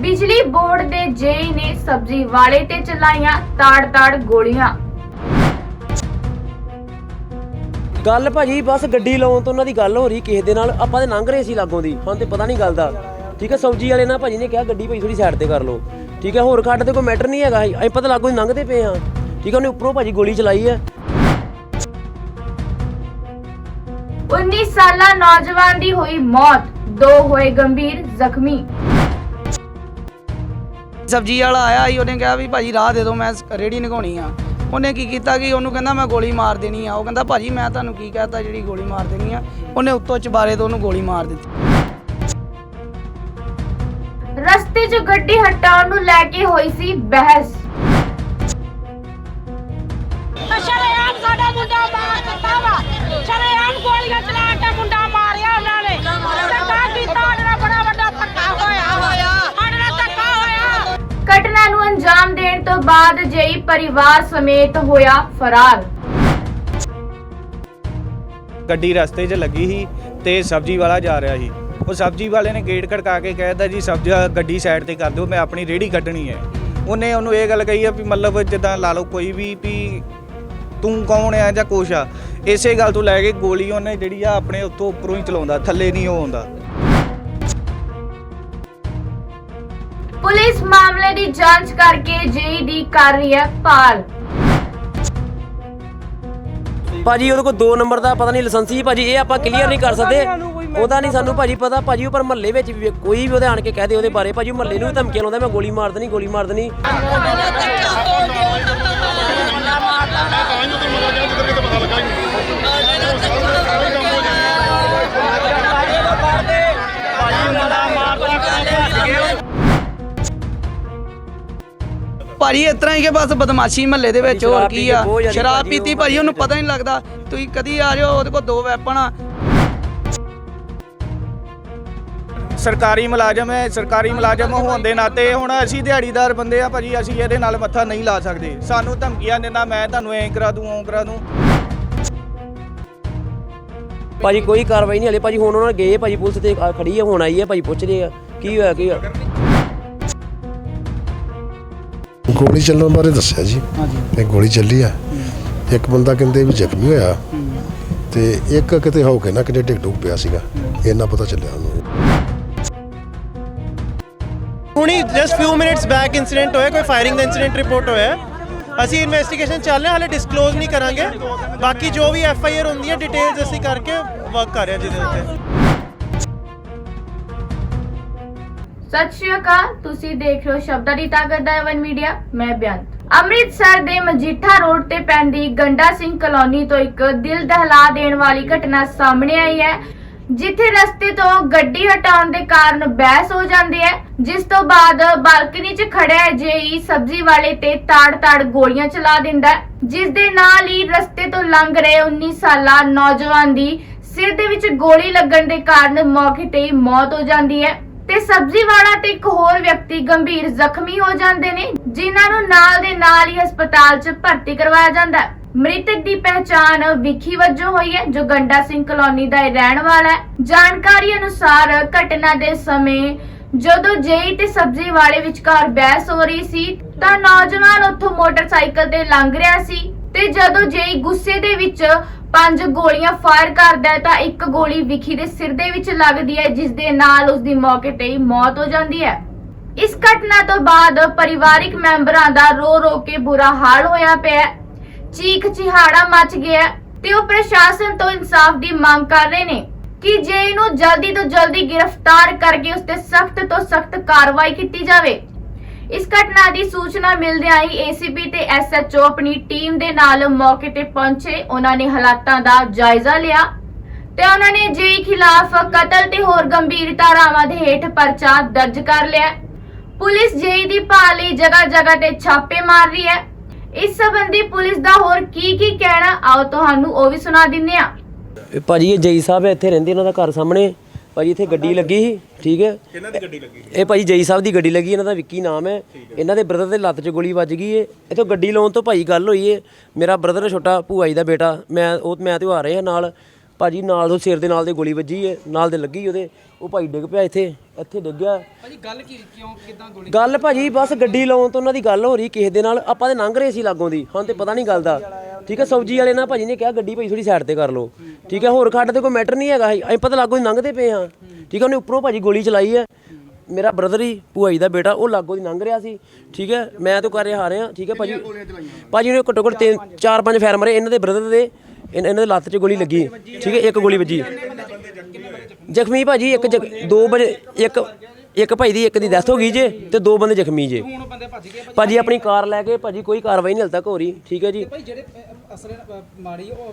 ਬਿਜਲੀ ਬੋਰਡ ਦੇ ਜੇਈ ਨੇ ਸਬਜ਼ੀ ਵਾਲੇ ਤੇ ਚਲਾਈਆਂ ਤਾੜ-ਤਾੜ ਗੋਲੀਆਂ। ਗੱਲ ਭਾਜੀ ਬਸ ਗੱਡੀ ਲਾਉਣ ਤੋਂ ਉਹਨਾਂ ਦੀ ਗੱਲ ਹੋ ਰਹੀ ਕਿਸੇ ਦੇ ਨਾਲ ਆਪਾਂ ਤੇ ਲੰਘ ਰਹੇ ਸੀ ਲਾਗੋਂ ਦੀ ਸਾਨੂੰ ਤੇ ਪਤਾ ਨਹੀਂ ਗੱਲ ਦਾ। ਠੀਕ ਹੈ ਸਬਜ਼ੀ ਵਾਲੇ ਨਾਲ ਭਾਜੀ ਨੇ ਕਿਹਾ ਗੱਡੀ ਭਾਈ ਥੋੜੀ ਸਾਈਡ ਤੇ ਕਰ ਲਓ। ਠੀਕ ਹੈ ਹੋਰ ਖੱਡ ਤੇ ਕੋਈ ਮੈਟਰ ਨਹੀਂ ਹੈਗਾ ਅਸੀਂ ਪਤਾ ਲਾਗੋਂ ਦੀ ਲੰਘਦੇ ਪਏ ਹਾਂ। ਠੀਕ ਹੈ ਉਹਨੇ ਉੱਪਰੋਂ ਭਾਜੀ ਗੋਲੀ ਚਲਾਈ ਹੈ। 19 ਸਾਲਾ ਨੌਜਵਾਨ ਦੀ ਹੋਈ ਮੌਤ ਦੋ ਹੋਏ ਗੰਭੀਰ ਜ਼ਖਮੀ। ਸਬਜ਼ੀ ਵਾਲਾ ਆਇਆ ਸੀ ਉਹਨੇ ਕਿਹਾ ਵੀ ਭਾਜੀ ਰਾਹ ਦੇ ਦਿਓ ਮੈਂ ਰੇੜੀ ਨਗਾਉਣੀ ਆ। ਉਹਨੇ ਕੀ ਕੀਤਾ ਕਿ ਉਹਨੂੰ ਕਹਿੰਦਾ ਮੈਂ ਗੋਲੀ ਮਾਰ ਦੇਣੀ ਆ। ਉਹ ਕਹਿੰਦਾ ਭਾਜੀ ਮੈਂ ਤੁਹਾਨੂੰ ਕੀ ਕਹਤਾ ਜਿਹੜੀ ਗੋਲੀ ਮਾਰ ਦੇਣੀ ਆ ਉਹਨੇ ਉੱਤੋਂ ਚਬਾਰੇ ਤੋਂ ਉਹਨੂੰ ਗੋਲੀ ਮਾਰ ਦਿੱਤੀ। ਰਸਤੇ 'ਚ ਗੱਡੀ ਹਟਾਉਣ ਨੂੰ ਲੈ ਕੇ ਹੋਈ ਸੀ ਬਹਿਸ। ਸ਼ਰੇਆਮ ਸਾਡਾ ਮੁੰਡਾ ਮਾਰ ਦਿੱਤਾ ਵਾ। ਸ਼ਰੇਆਮ ਗੋਲੀਆਂ ਚਲਾ ਅੰਜਾਮ ਦੇਣ ਤੋਂ ਬਾਅਦ ਜੇਈ ਪਰਿਵਾਰ ਸਮੇਤ ਹੋਇਆ ਫਰਾਰ। ਗੱਡੀ ਰਸਤੇ 'ਚ ਲੱਗੀ ਸੀ ਤੇ ਸਬਜ਼ੀ ਵਾਲਾ ਜਾ ਰਿਹਾ ਸੀ। ਉਹ ਸਬਜ਼ੀ ਵਾਲੇ ਨੇ ਗੇਟ ਖੜਕਾ ਕੇ ਕਹਿਤਾ ਜੀ, ਸਬਜ਼ੀ ਗੱਡੀ ਸਾਈਡ ਤੇ ਕਰ ਦਿਓ, ਮੈਂ ਆਪਣੀ ਰੇੜੀ ਕੱਢਣੀ ਹੈ। ਉਹਨੇ ਉਹਨੂੰ ਇਹ ਗੱਲ ਕਹੀ ਆ ਵੀ ਮਤਲਬ ਜਿੱਦਾਂ ਲਾ ਲਓ ਕੋਈ ਵੀ ਵੀ ਤੂੰ ਕੌਣ ਆ ਜਾਂ ਕੁਛ ਆ, ਇਸੇ ਗੱਲ ਤੋਂ ਲੈ ਕੇ ਗੋਲੀ ਉਹਨੇ ਜਿਹੜੀ ਆ ਆਪਣੇ ਉੱਤੋਂ ਉੱਪਰੋਂ ਹੀ ਚਲਾਉਂਦਾ, ਥੱਲੇ ਨਹੀਂ ਉਹ ਆਉਂਦਾ। ਪੁਲਿਸ ਮਾਮਲੇ ਦੀ ਜਾਂਚ ਕਰਕੇ ਜੇਈ ਦੀ ਕਰ ਰਹੀ ਹੈ ਭਾਲ। ਭਾਜੀ ਉਹਦੇ ਕੋਲ 2 ਨੰਬਰ ਦਾ ਪਤਾ ਨਹੀਂ ਲਾਇਸੈਂਸ ਸੀ ਭਾਜੀ ਇਹ ਆਪਾਂ ਕਲੀਅਰ ਨਹੀਂ ਕਰ ਸਕਦੇ। ਉਹਦਾ ਨਹੀਂ ਸਾਨੂੰ ਭਾਜੀ ਪਤਾ। ਭਾਜੀ ਉਹ ਪਰ ਮਹੱਲੇ ਵਿੱਚ ਵੀ ਕੋਈ ਵੀ ਉਹਦੇ ਆਣ ਕੇ ਕਹਿ ਦੇ ਉਹਦੇ ਬਾਰੇ। ਭਾਜੀ ਮਹੱਲੇ ਨੂੰ ਵੀ ਧਮਕੀਆਂ ਲਾਉਂਦਾ ਮੈਂ ਗੋਲੀ ਮਾਰ ਦੇਣੀ ਗੋਲੀ ਮਾਰ ਦੇਣੀ। ਭਾਜੀ ਇਸ ਤਰ੍ਹਾਂ ਹੀ ਕਿ ਬਸ ਬਦਮਾਸ਼ੀ ਮਹੱਲੇ ਦੇ ਵਿੱਚ ਹੋਰ ਕੀ ਆ? ਸ਼ਰਾਬ ਪੀਤੀ ਭਾਜੀ ਉਹਨੂੰ ਪਤਾ ਨਹੀਂ ਲੱਗਦਾ। ਤੁਸੀਂ ਕਦੀ ਆ ਜਾਓ ਉਹਦੇ ਕੋਲ ਦੋ ਵੈਪਨ ਆ। ਸਰਕਾਰੀ ਮੁਲਾਜ਼ਮ ਹੈ ਸਰਕਾਰੀ ਮੁਲਾਜ਼ਮ ਹੋਣ ਦੇ ਨਾਤੇ ਹੁਣ ਅਸੀਂ ਦਿਹਾੜੀਦਾਰ ਬੰਦੇ ਆ ਭਾਜੀ ਅਸੀਂ ਇਹਦੇ ਨਾਲ ਮੱਥਾ ਨਹੀਂ ਲਾ ਸਕਦੇ। ਸਾਨੂੰ ਧਮਕੀਆਂ ਦਿੰਦਾ ਮੈਂ ਤੁਹਾਨੂੰ ਐਂ ਕਰਾ ਦੂੰ ਓਂ ਕਰਾ ਦੂੰ। ਭਾਜੀ ਕੋਈ ਕਾਰਵਾਈ ਨਹੀਂ ਹਲੇ। ਭਾਜੀ ਹੁਣ ਉਹਨਾਂ ਗਏ ਭਾਜੀ ਪੁਲਿਸ ਤੇ ਖੜੀ ਹੈ ਹੁਣ ਆਈ ਹੈ ਭਾਜੀ ਪੁੱਛ ਰਹੇ ਆ। ਕੀ ਹੋਇਆ ਕੀ ਹੋਇਆ? ਗੋਲੀ ਚੱਲਣ ਬਾਰੇ ਦੱਸਿਆ ਜੀ। ਇਹ ਗੋਲੀ ਚੱਲੀ ਆ। ਇੱਕ ਬੰਦਾ ਕਹਿੰਦੇ ਵੀ ਜ਼ਖਮੀ ਹੋਇਆ। ਤੇ ਇੱਕ ਕਿਤੇ ਹੋ ਕੇ ਨਾ ਕਿਤੇ ਡਿੱਗ ਡੁੱਗ ਪਿਆ ਸੀਗਾ। ਇੰਨਾ ਪਤਾ ਚੱਲਿਆ ਉਹਨੂੰ। ਹੁਣੀ just few minutes back incident ਹੋਇਆ ਕੋਈ ਫਾਇਰਿੰਗ ਦਾ ਇਨਸੀਡੈਂਟ ਰਿਪੋਰਟ ਹੋਇਆ। ਅਸੀਂ ਇਨਵੈਸਟੀਗੇਸ਼ਨ ਚੱਲ ਰਿਹਾ ਹਾਲੇ ਡਿਸਕਲੋਜ਼ ਨਹੀਂ ਕਰਾਂਗੇ। ਬਾਕੀ ਜੋ ਵੀ ਐਫ ਆਈ ਆਰ ਹੁੰਦੀ ਹੈ ਡਿਟੇਲਸ ਅਸੀਂ ਕਰਕੇ ਵਰਕ ਕਰ ਰਹੇ ਹਾਂ ਜਿਹਦੇ ਉੱਤੇ। ਸਤਿ ਸ਼੍ਰੀ ਅਕਾਲ, ਤੁਸੀਂ ਦੇਖ ਰਹੇ ਹੋ ਸ਼ਬਦਾਂ ਦੀ ਤਾਕਤ ਦਾ ਐਵਨ ਮੀਡੀਆ, ਮੈਂ ਬਿਆੰਤ। ਅੰਮ੍ਰਿਤਸਰ ਦੇ ਮਜੀਠਾ ਰੋਡ ਤੇ ਪੈਂਦੀ ਗੰਡਾ ਸਿੰਘ ਕਲੋਨੀ ਤੋਂ ਇੱਕ ਦਿਲ ਦਹਿਲਾ ਦੇਣ ਵਾਲੀ ਘਟਨਾ ਸਾਹਮਣੇ ਆਈ ਹੈ, ਜਿੱਥੇ ਰਸਤੇ ਤੋਂ ਗੱਡੀ ਹਟਾਉਣ ਦੇ ਕਾਰਨ ਬਹਿਸ ਹੋ ਜਾਂਦੀ ਹੈ, ਜਿਸ ਤੋਂ ਬਾਅਦ ਬਾਲਕਨੀ 'ਚ ਖੜਿਆ ਜੇਈ ਸਬਜ਼ੀ ਵਾਲੇ ਤੇ ਤਾੜ-ਤਾੜ ਗੋਲੀਆਂ ਚਲਾ ਦਿੰਦਾ ਜਿਸ ਦੇ ਨਾਲ ਹੀ ਰਸਤੇ ਤੋਂ ਲੰਘ ਰਹੇ 19 ਸਾਲਾ ਨੌਜਵਾਨ ਦੀ ਸਿਰ ਦੇ ਵਿੱਚ ਗੋਲੀ ਲੱਗਣ ਦੇ ਕਾਰਨ ਮੌਕੇ ਤੇ ਹੀ ਮੌਤ ਹੋ ਜਾਂਦੀ ਹੈ। ਤੇ ਸਬਜ਼ੀ ਵਾਲਾ ਤੇ ਇੱਕ ਹੋਰ ਵਿਅਕਤੀ ਗੰਭੀਰ ਜ਼ਖਮੀ ਹੋ ਜਾਂਦੇ ਨੇ, ਜਿਨ੍ਹਾਂ ਨੂੰ ਨਾਲ ਦੇ ਨਾਲ ਹੀ ਹਸਪਤਾਲ 'ਚ ਭਰਤੀ ਕਰਵਾਇਆ ਜਾਂਦਾ ਹੈ। ਮ੍ਰਿਤਕ ਦੀ ਪਹਿਚਾਣ ਵਿਖੀ ਵਜੋਂ ਹੋਈ ਹੈ, ਜੋ ਗੰਡਾ ਸਿੰਘ ਕਲੋਨੀ ਦਾ ਰਹਿਣ ਵਾਲਾ ਹੈ। ਜਾਣਕਾਰੀ ਅਨੁਸਾਰ ਘਟਨਾ ਦੇ ਸਮੇਂ ਜਦੋਂ ਜੇਈ ਤੇ ਸਬਜ਼ੀ ਵਾਲੇ ਵਿਚਕਾਰ ਬਹਿਸ ਹੋ ਰਹੀ ਸੀ, ਤਾਂ ਨੌਜਵਾਨ ਉੱਥੋਂ ਮੋਟਰਸਾਈਕਲ ਤੇ ਲੰਘ ਰਿਹਾ ਸੀ ਤੇ ਜਦੋਂ ਜੇਈ ਗੁੱਸੇ ਦੇ ਵਿੱਚ ਪੰਜ ਗੋਲੀਆਂ ਫਾਇਰ ਕਰਦਾ ਹੈ ਤਾਂ ਇੱਕ ਗੋਲੀ ਵਿਖੀ ਦੇ ਸਿਰ ਦੇ ਵਿੱਚ ਲੱਗਦੀ ਹੈ, ਜਿਸ ਦੇ ਨਾਲ ਉਸ ਦੀ ਮੌਕੇ ਤੇ ਹੀ ਮੌਤ ਹੋ ਜਾਂਦੀ ਹੈ। ਇਸ ਘਟਨਾ ਤੋਂ ਬਾਅਦ ਪਰਿਵਾਰਿਕ ਮੈਂਬਰਾਂ ਦਾ ਰੋ ਰੋ ਕੇ ਬੁਰਾ ਹਾਲ ਹੋਇਆ ਪਿਆ ਚੀਖ ਚਿਹਾੜਾ ਮਚ ਗਿਆ ਤੇ ਉਹ ਪ੍ਰਸ਼ਾਸਨ ਤੋਂ ਇਨਸਾਫ ਦੀ ਮੰਗ ਕਰ ਰਹੇ ਨੇ ਕਿ ਜੇ ਇਹਨੂੰ ਜਲਦੀ ਤੋਂ ਜਲਦੀ ਗ੍ਰਿਫਤਾਰ ਕਰਕੇ ਉਸ ਤੇ ਸਖਤ ਤੋਂ ਸਖਤ ਕਾਰਵਾਈ ਕੀਤੀ ਜਾਵੇ। ਇਸ ਘਟਨਾ ਦੀ ਸੂਚਨਾ ਮਿਲਦਿਆਂ ਹੀ ਏਸੀਪੀ ਤੇ ਐਸਐਚਓ ਆਪਣੀ ਟੀਮ ਦੇ ਨਾਲ ਮੌਕੇ ਤੇ ਪਹੁੰਚੇ। ਉਹਨਾਂ ਨੇ ਹਾਲਾਤਾਂ ਦਾ ਜਾਇਜ਼ਾ ਲਿਆ ਤੇ ਉਹਨਾਂ ਨੇ ਜੇਈ ਖਿਲਾਫ ਕਤਲ ਤੇ ਹੋਰ ਗੰਭੀਰ ਧਾਰਾਵਾਂ ਦੇ ਹੇਠ ਪਰਚਾ ਦਰਜ ਕਰ ਲਿਆ। ਪੁਲਿਸ ਜੇਈ ਦੀ ਭਾਲ ਲਈ ਜਗ੍ਹਾ ਜਗ੍ਹਾ ਤੇ ਛਾਪੇ ਮਾਰ ਰਹੀ ਹੈ। ਇਸ ਸੰਬੰਧੀ ਪੁਲਿਸ ਦਾ ਹੋਰ ਕੀ ਕੀ ਕਹਿਣਾ, ਆਓ ਤੁਹਾਨੂੰ ਉਹ ਵੀ ਸੁਣਾ ਦਿੰਨੇ ਆ ਇਹ ਭਾਜੀ ਇਹ ਜਈ ਸਾਹਿਬ ਇੱਥੇ ਰਹਿੰਦੇ, ਇਹਨਾਂ ਦਾ ਘਰ ਸਾਹਮਣੇ। ਭਾਜੀ ਇੱਥੇ ਗੱਡੀ ਲੱਗੀ ਸੀ ਠੀਕ ਹੈ। ਕਿਹਨਾਂ ਦੀ ਗੱਡੀ ਲੱਗੀ ਇਹ ਭਾਜੀ ਜਈ ਸਾਹਿਬ ਦੀ ਗੱਡੀ ਲੱਗੀ ਇਹਨਾਂ ਦਾ ਵਿੱਕੀ ਨਾਮ ਹੈ। ਇਹਨਾਂ ਦੇ ਬ੍ਰਦਰ ਦੇ ਲੱਤ 'ਚ ਗੋਲੀ ਵੱਜ ਗਈ ਏ। ਇਥੋਂ ਗੱਡੀ ਲਾਉਣ ਤੋਂ ਭਾਈ ਗੱਲ ਹੋਈ ਏ। ਮੇਰਾ ਬ੍ਰਦਰ ਛੋਟਾ ਭੂਆ ਜੀ ਦਾ ਬੇਟਾ ਮੈਂ ਉਹ ਮੈਂ ਤੇ ਉਹ ਆ ਰਹੇ ਆ ਨਾਲ। ਭਾਜੀ ਨਾਲ ਉਹ ਸਿਰ ਦੇ ਨਾਲ ਦੇ ਗੋਲੀ ਵੱਜੀ ਹੈ ਨਾਲ ਦੇ ਲੱਗੀ ਉਹਦੇ। ਉਹ ਭਾਈ ਡਿੱਗ ਪਿਆ ਇੱਥੇ ਇੱਥੇ ਡਿੱਗ ਗਿਆ। ਭਾਜੀ ਗੱਲ ਕੀ ਕਿਉਂ ਕਿਦਾਂ ਗੋਲੀ ਗੱਲ ਭਾਜੀ ਬਸ ਗੱਡੀ ਲਾਉਣ ਤੋਂ ਉਹਨਾਂ ਦੀ ਗੱਲ ਹੋ ਰਹੀ ਕਿਸੇ ਦੇ ਨਾਲ। ਆਪਾਂ ਤੇ ਲੰਘ ਰਹੇ ਸੀ ਲਾਗੋਂ ਦੀ ਹਾਂ ਤੇ ਪਤਾ ਨਹੀਂ ਗੱਲ ਦਾ। ਠੀਕ ਹੈ ਸਬਜ਼ੀ ਵਾਲੇ ਨਾਲ ਭਾਜੀ ਨੇ ਕਿਹਾ ਗੱਡੀ ਭਾਈ ਥੋੜੀ ਸਾਈਡ ਤੇ ਕਰ ਲਓ। ਠੀਕ ਹੈ ਹੋਰ ਖੱਡ ਤੇ ਕੋਈ ਮੈਟਰ ਨਹੀਂ ਹੈਗਾ। ਅਸੀਂ ਪਤਾ ਲਾਗੋਂ ਲੰਘਦੇ ਪਏ ਹਾਂ। ਠੀਕ ਹੈ ਉਹਨੇ ਉੱਪਰੋਂ ਭਾਜੀ ਗੋਲੀ ਚਲਾਈ ਹੈ। ਮੇਰਾ ਬ੍ਰਦਰ ਹੀ ਭੂਆ ਜੀ ਦਾ ਬੇਟਾ ਉਹ ਲਾਗੋਂ ਦੀ ਲੰਘ ਰਿਹਾ ਸੀ। ਠੀਕ ਹੈ ਮੈਂ ਤਾਂ ਕਰ ਰਿਹਾ ਆ ਰਿਹਾ। ਠੀਕ ਹੈ ਭਾਜੀ ਭਾਜੀ ਉਹਨੇ ਘੱਟੋ ਘੱਟ ਤਿੰਨ ਚਾਰ ਪੰਜ ਫੈਰ ਮਾਰੇ। ਇਹਨਾਂ ਦੇ ਬ੍ਰਦਰ ਦੇ ਇਹਨਾਂ ਦੇ ਲੱਤ 'ਚ ਗੋਲੀ ਲੱਗੀ। ਠੀਕ ਹੈ ਇੱਕ ਗੋਲੀ ਵੱਜੀ। ਜ਼ਖਮੀ ਭਾਜੀ ਇੱਕ ਦੋ ਵਜੇ ਇੱਕ ਇੱਕ ਭਾਈ ਦੀ ਇੱਕ ਦੀ ਡੈਥ ਹੋ ਗਈ ਜੇ ਤੇ ਦੋ ਬੰਦੇ ਜ਼ਖਮੀ ਜੇ। ਹੁਣ ਬੰਦੇ ਭੱਜ ਗਏ ਭਾਜੀ। ਆਪਣੀ ਕਾਰ ਲੈ ਕੇ ਭਾਜੀ ਕੋਈ ਕਾਰਵਾਈ ਨਹੀਂ ਹਲ ਤੱਕ ਹੋ ਰਹੀ ਠੀਕ ਹੈ ਜੀ। ਭਾਈ ਜਿਹੜੇ ਅਸਲ ਮਾੜੀ ਉਹ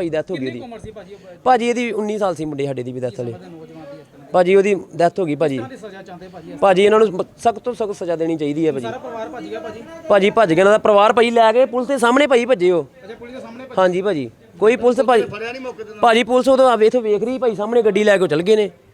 ਭਾਈ ਡੈਥ ਹੋ ਗਈ ਉਹਦੀ। ਸੀ ਭਾਜੀ ਉਹ ਭਾਜੀ ਇਹਦੀ 19 ਸਾਲ ਸੀ ਮੁੰਡੇ ਸਾਡੇ ਦੀ ਵੀ ਡੈਥ ਵਾਲੇ। ਭਾਜੀ ਉਹਦੀ ਡੈਥ ਹੋ ਗਈ ਭਾਜੀ। ਸਜ਼ਾ ਚਾਹੁੰਦੇ ਭਾਜੀ ਭਾਜੀ ਇਹਨਾਂ ਨੂੰ ਸਖਤ ਤੋਂ ਸਖਤ ਸਜ਼ਾ ਦੇਣੀ ਚਾਹੀਦੀ ਹੈ ਭਾਜੀ। ਪਰਿਵਾਰ ਭੱਜ ਗਿਆ ਭਾਜੀ? ਭਾਜੀ ਭੱਜ ਗਿਆ ਇਹਨਾਂ ਦਾ ਪਰਿਵਾਰ ਭਾਜੀ ਲੈ ਕੇ ਪੁਲਿਸ ਦੇ ਸਾਹਮਣੇ ਭਾਜੀ ਭੱਜੇ ਉਹ। ਅੱਛਾ ਪੁਲਿਸ ਦੇ ਸਾਹਮਣੇ ਹਾਂਜੀ ਭਾਜੀ ਕੋਈ ਪੁਲਿਸ ਭਾਜੀ ਭਾਜੀ ਪੁਲਿਸ ਉਦੋਂ ਆ ਵੇਖ ਵੇਖ ਰਹੀ ਭਾਈ ਸਾਹਮਣੇ ਗੱਡੀ ਲੈ ਕੇ ਉਹ ਚਲ ਗਏ ਨੇ।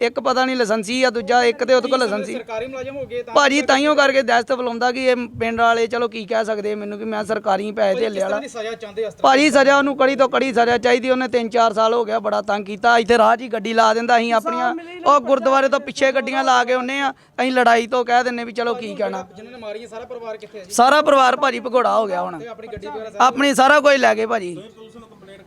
ਇੱਕ ਪਤਾ ਨਹੀਂ ਲਾਇਸੈਂਸੀ ਆ ਦੂਜਾ ਇੱਕ ਤੇ ਉਹਦੇ ਕੋਲ ਲਾਇਸੈਂਸੀ। ਸਰਕਾਰੀ ਮੁਲਾਜ਼ਮ ਹੋ ਗਏ ਤਾਂ ਭਾਜੀ ਤਾਈਓ ਕਰਕੇ ਦਹਿਸ਼ਤ ਬੁਲਾਉਂਦਾ ਕਿ ਇਹ ਪਿੰਡ ਵਾਲੇ ਚਲੋ ਕੀ ਕਹਿ ਸਕਦੇ ਮੈਨੂੰ ਕਿ ਮੈਂ ਸਰਕਾਰੀ ਪੈਸੇ ਢੇਲੇ ਵਾਲਾ। ਦੀ ਸਜ਼ਾ ਚਾਹੁੰਦੇ ਇਸ ਭਾਜੀ ਸਜ਼ਾ ਉਹਨੂੰ ਕੜੀ ਤੋਂ ਕੜੀ ਸਜ਼ਾ ਚਾਹੀਦੀ ਉਹਨੇ 3-4 ਸਾਲ ਹੋ ਗਿਆ ਬੜਾ ਤੰਗ ਕੀਤਾ ਇੱਥੇ ਰਾਹ 'ਚ ਹੀ ਗੱਡੀ ਲਾ ਦਿੰਦਾ ਅਸੀਂ ਆਪਣੀਆਂ ਉਹ ਗੁਰਦੁਆਰੇ ਤੋਂ ਪਿੱਛੇ ਗੱਡੀਆਂ ਲਾ ਕੇ ਉਹਨੇ ਆ ਅਸੀਂ ਲੜਾਈ ਤੋਂ ਕਹਿ ਦਿੰਨੇ ਵੀ ਚਲੋ ਕੀ ਕਹਿਣਾ। ਜਿਨ੍ਹਾਂ ਨੇ ਮਾਰੀ ਹੈ ਸਾਰਾ ਪਰਿਵਾਰ ਕਿੱਥੇ ਹੈ ਜੀ? ਸਾਰਾ ਪਰਿਵਾਰ ਭਾਜੀ ਭਗੌੜਾ ਹੋ ਗਿਆ ਹੁਣ। ਆਪਣੀ ਗੱਡੀ ਵਗੈਰਾ ਆਪਣੀ ਸਾਰਾ ਕੁਝ ਲੈ ਗਏ ਭਾਜੀ।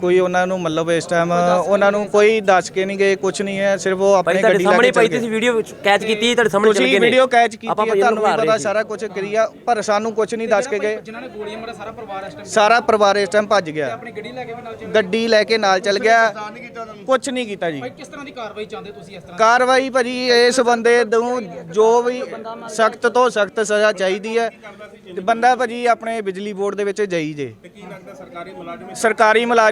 ਕੋਈ ਉਹਨਾਂ ਨੂੰ ਮਤਲਬ ਇਸ ਟਾਈਮ ਉਹਨਾਂ ਨੂੰ ਕੋਈ ਦੱਸ ਕੇ ਨਹੀਂ ਗਏ ਕੁਝ ਨਹੀਂ ਹੈ ਸਿਰਫ ਉਹ ਭਾਈ ਆਪਣੇ ਤੁਹਾਡੇ ਗੱਡੀ ਲੈ ਸਾਹਮਣੇ ਕੇ ਚੱਲ ਤੁਸੀਂ ਵੀਡੀਓ ਕੈਚ ਕੀਤੀ ਤੁਹਾਡੇ ਸਾਹਮਣੇ ਚੱਲ ਤੁਸੀਂ ਗਏ ਨੇ। ਵੀਡੀਓ ਕੈਚ ਕੀਤੀ ਆਪਾਂ ਹੈ ਭਾਜੀ ਨੂੰ ਤੁਹਾਨੂੰ ਵੀ ਮਾਰ ਰਹੇ ਪਤਾ ਸੀ। ਸਾਰਾ ਕੁਝ ਕਰੀਆ ਪਰ ਸਾਨੂੰ ਕੁਝ ਨਹੀਂ ਦੱਸ ਕੇ ਗਏ। ਜਿਨ੍ਹਾਂ ਨੇ ਗੋਲੀਆਂ ਮਾਰਿਆ ਸਾਰਾ ਪਰਿਵਾਰ ਇਸ ਟਾਈਮ ਸਾਰਾ ਪਰਿਵਾਰ ਇਸ ਟਾਈਮ ਭੱਜ ਗਿਆ। ਆਪਣੀ ਗੱਡੀ ਲੈ ਕੇ ਵੀ ਨਾਲ ਚੱਲ ਗੱਡੀ ਲੈ ਕੇ ਨਾਲ ਚੱਲ ਗਿਆ। ਕੁਝ ਨਹੀਂ ਕੀਤਾ ਜੀ। ਭਾਈ ਕਿਸ ਤਰ੍ਹਾਂ ਦੀ ਕਾਰਵਾਈ ਚਾਹੁੰਦੇ ਤੁਸੀਂ ਇਸ ਤਰ੍ਹਾਂ ਕਾਰਵਾਈ ਭਾਜੀ ਇਸ ਬੰਦੇ ਨੂੰ ਜੋ ਵੀ ਸਖਤ ਤੋਂ ਸਖਤ ਸਜ਼ਾ ਚਾਹੀਦੀ ਹੈ ਤੇ ਬੰਦਾ ਭਾਜੀ ਆਪਣੇ ਬਿਜਲੀ ਬੋਰਡ ਦੇ ਵਿੱਚ ਜਾਈ ਜੇ। ਸਰਕਾਰੀ ਮੁਲਾਜ਼ਮ ਮੁਲਾਜ਼ਮ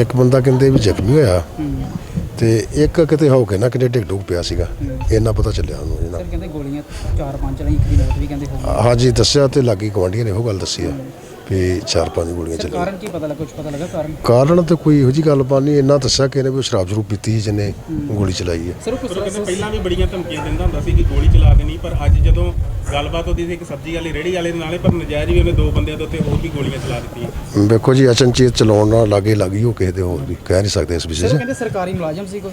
ਇੱਕ ਬੰਦਾ ਕਹਿੰਦੇ ਵੀ ਜ਼ਖਮੀ ਹੋਇਆ ਤੇ ਇੱਕ ਕਿਤੇ ਹੋ ਕੇ ਨਾ ਕਿਤੇ ਡਿੱਗ ਡੁੱਗ ਪਿਆ ਸੀਗਾ। ਇੰਨਾ ਪਤਾ ਚੱਲਿਆ ਉਹਨੂੰ ਇਹਨਾਂ ਸਰ ਕਹਿੰਦੇ ਗੋਲੀਆਂ ਚਾਰ ਪੰਜ ਚਲਾਈ ਇੱਕ ਦੀ ਮੌਤ ਵੀ ਕਹਿੰਦੇ ਹੋ ਹਾਂਜੀ ਦੱਸਿਆ ਤੇ ਲਾਗੀ ਗਵਾਂਢੀਆਂ ਨੇ ਇਹੋ ਗੱਲ ਦੱਸੀ ਆ। ਵੀ ਚਾਰ ਪੰਜ ਗੋਲੀਆਂ ਚੱਲੀਆਂ। ਕਾਰਨ ਕੀ ਪਤਾ ਲੱਗਾ? ਕੁਝ ਪਤਾ ਲੱਗਾ ਕਾਰਨ? ਕਾਰਨ ਤੇ ਕੋਈ ਇਹੋ ਜੀ ਗੱਲਬਾਤ ਨਹੀਂ ਇੰਨਾ ਦੱਸਿਆ ਕਿ ਇਹਨੇ ਵੀ ਸ਼ਰਾਬ ਜ਼ਰੂਰ ਪੀਤੀ ਸੀ ਜਿਹਨੇ ਗੋਲੀ ਚਲਾਈ ਹੈ। ਸਰ ਉਹ ਕੁਝ ਕਹਿੰਦੇ ਪਹਿਲਾਂ ਵੀ ਬੜੀਆਂ ਧਮਕੀਆਂ ਦਿੰਦਾ ਹੁੰਦਾ ਸੀ ਕਿ ਗੋਲੀ ਚਲਾ ਦੇਣੀ ਪਰ ਅੱਜ ਜਦੋਂ ਗੱਲਬਾਤ ਹੁੰਦੀ ਸੀ ਇੱਕ ਸਬਜ਼ੀ ਵਾਲੀ ਰੇੜੀ ਵਾਲੇ ਦੇ ਨਾਲੇ ਪਰ ਨਜਾਇਜ਼ ਵੀ ਉਹਨੇ ਦੋ ਬੰਦਿਆਂ ਦੇ ਉੱਤੇ ਹੋਰ ਵੀ ਗੋਲੀਆਂ ਚਲਾ ਦਿੱਤੀਆਂ। ਵੇਖੋ ਜੀ ਅਚਨਚੇਤ ਚਲਾਉਣ ਨਾਲ ਲਾਗੇ ਲੱਗੀ ਉਹ ਕਿਸੇ ਦੇ ਹੋਰ ਵੀ। ਕਹਿ ਨਹੀਂ ਸਕਦੇ ਇਸ ਵਿਸ਼ੇ ਸਰ 'ਚ। ਕਹਿੰਦੇ ਸਰਕਾਰੀ ਮੁਲਾਜ਼ਮ ਸੀ ਕੋਈ?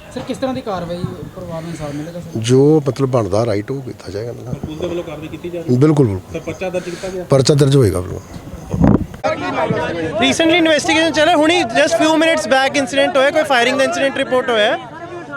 ਸਰ ਕਿਸ ਤਰ੍ਹਾਂ ਦੀ ਕਾਰਵਾਈ ਪਰਿਵਾਰ ਨੂੰ ਇਨਸਾਫ ਮਿਲੇਗਾ ਸਰ? ਜੋ ਮਤਲਬ ਬਣਦਾ ਰਾਈਟ ਉਹ ਕੀਤਾ ਜਾਏਗਾ ਨਾ ਪੁਲਿਸ ਦੇ ਵੱਲੋਂ ਕਾਰਵਾਈ ਕੀਤੀ ਜਾ ਰਹੀ ਬਿਲਕੁਲ ਬਿਲਕੁਲ। ਤਾਂ ਪਰਚਾ ਦਰਜ ਕੀਤਾ ਗਿਆ? ਪਰਚਾ ਦਰਜ ਹੋਏਗਾ ਬਿਲਕੁਲ ਰੀਸੈਂਟਲੀ ਇਨਵੈਸਟੀਗੇਸ਼ਨ ਚੱਲ ਰਿਹਾ ਹੁਣੀ just few minutes back incident ਹੋਇਆ ਕੋਈ ਫਾਇਰਿੰਗ ਦਾ ਇਨਸੀਡੈਂਟ ਰਿਪੋਰਟ ਹੋਇਆ। ਹੈ।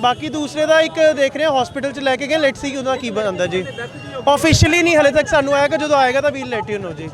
ਬਾਕੀ ਦੂਸਰੇ ਦਾ ਇੱਕ ਦੇਖ ਰਹੇ ਹਾਂ ਹਸਪੀਟਲ ਚ ਲੈ ਕੇ ਗਏ ਲੈਟਸ ਸੀ ਉਹਦਾ ਕੀ ਬਣਦਾ ਜੀ। ਆਫੀਸ਼ੀਅਲੀ ਨਹੀਂ, ਹਲੇ ਤੱਕ ਸਾਨੂੰ ਆਇਆ ਕਿ ਜਦੋਂ ਆਏਗਾ ਤਾਂ ਵੀਲ ਲੈਟ ਯੂ ਨੋ ਜੀ।